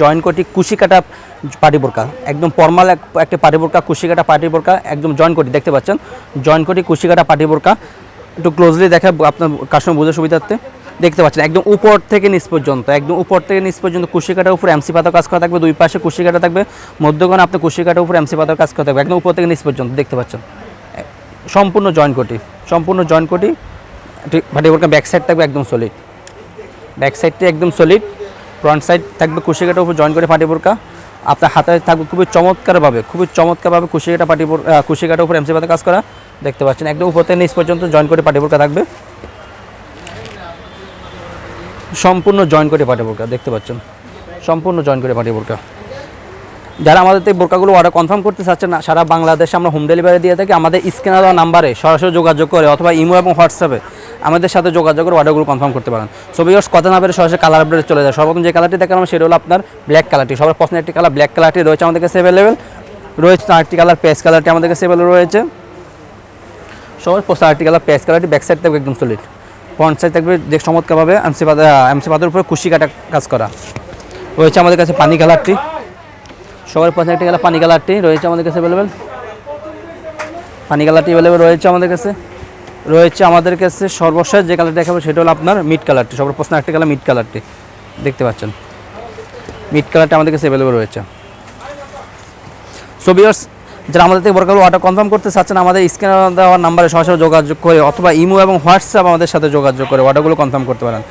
Join কোটি কুশি কাটা পাটি বোরকা একদম ফর্মাল একটা পাটি বোরকা কুশি কাটা পাটি বোরকা একদম জয়েন কোটি দেখতে পাচ্ছেন? জয়েন কোটি কুশি কাটা পাটি বোরকা একটু ক্লোজলি দেখা আপনার কাস্টমার বোঝার সুবিধার্থে, দেখতে পাচ্ছেন, একদম উপর থেকে নিচ পর্যন্ত, একদম উপর থেকে নিচ পর্যন্ত কুশি কাটার উপর এমসি পাতার কাজ করা থাকবে, দুই পাশে কুশি কাটা থাকবে, মধ্যখানে আপনার কুশি কাটার উপর এমসি পাতার কাজ করা থাকবে, একদম উপর থেকে নিচ পর্যন্ত, দেখতে পাচ্ছেন? সম্পূর্ণ জয়েন কোটি সম্পূর্ণ জয়েন কোটি পাটি বোরকা ব্যাক সাইড থাকবে একদম সলিড ব্যাক সাইডটি একদম সলিড ফ্রন্ট সাইড থাকবে কুশিকাটার উপর জয়েন করে পাটি বোরকা আপনার হাতে থাকবে খুবই চমৎকারভাবে খুবই চমৎকারভাবে কুশিকাটা পাটি কুশিকাটার উপর এমসি পাতা কাজ করা। দেখতে পাচ্ছেন, একদম উপর থেকে নিচ পর্যন্ত জয়েন করে পাটি বোরকা থাকবে। সম্পূর্ণ জয়েন করে পাটি বোরকা দেখতে পাচ্ছেন। সম্পূর্ণ জয়েন করে পাটি বোরকা যারা আমাদের থেকে বোরকাগুলো অর্ডার কনফার্ম করতে চাচ্ছেন না, সারা বাংলাদেশে আমরা হোম ডেলিভারি দিয়ে থাকি, আমাদের স্ক্যানার দেওয়া নাম্বারে সরাসরি যোগাযোগ করে অথবা ইমো এবং হোয়াটসঅ্যাপে আমাদের সাথে যোগাযোগ করে অর্ডারগুলো কনফার্ম করতে পারেন। সো বিকজ কথা না পেরে সরাসরি কালার আপডেটে চলে যায়। সর্বপ্রথম যে কালারটি দেখালাম, সেটা হলো আপনার ব্ল্যাক কালারটি সবার পছন্দের একটি কালার ব্ল্যাক কালারটি রয়েছে আমাদের কাছে অ্যাভেলেবেল রয়েছে আরেকটি কালার পেস কালারটি আমাদের কাছে অ্যাভেলেবেল রয়েছে। সবার পছন্দ আরেকটি কালার পেস কালারটি ব্যাক সাইড থাকবে একদম সলিড ফ্রন্ট সাইড থাকবে দেখ চমৎকারভাবে এমসি পাতা এমসি পাতার উপরে কুশি কাটা কাজ করা। রয়েছে আমাদের কাছে পানি কালারটি সবার পছন্দের একটি কালার পানি কালারটি রয়েছে আমাদের কাছে অ্যাভেলেবেল পানি কালারটি অ্যাভেলেবেল রয়েছে আমাদের কাছে। রয়েছে আমাদের কাছে সর্বশেষ যে কালার দেখাবো সেটা হলো আপনার মিড কালারটি। সবার পছন্দের একটি কালার মিড কালারটি। দেখতে পাচ্ছেন। মিড কালারটি আমাদের কাছে অ্যাভেলেবেল রয়েছে। সো বিয়ার্স যারা আমাদের থেকে বরকার অর্ডার কনফার্ম করতে চাচ্ছেন, আমাদের স্ক্যানার দেওয়ার নাম্বারে সরাসরি যোগাযোগ করে অথবা ইমো এবং হোয়াটসঅ্যাপ আমাদের সাথে যোগাযোগ করে অর্ডারগুলো কনফার্ম করতে পারেন।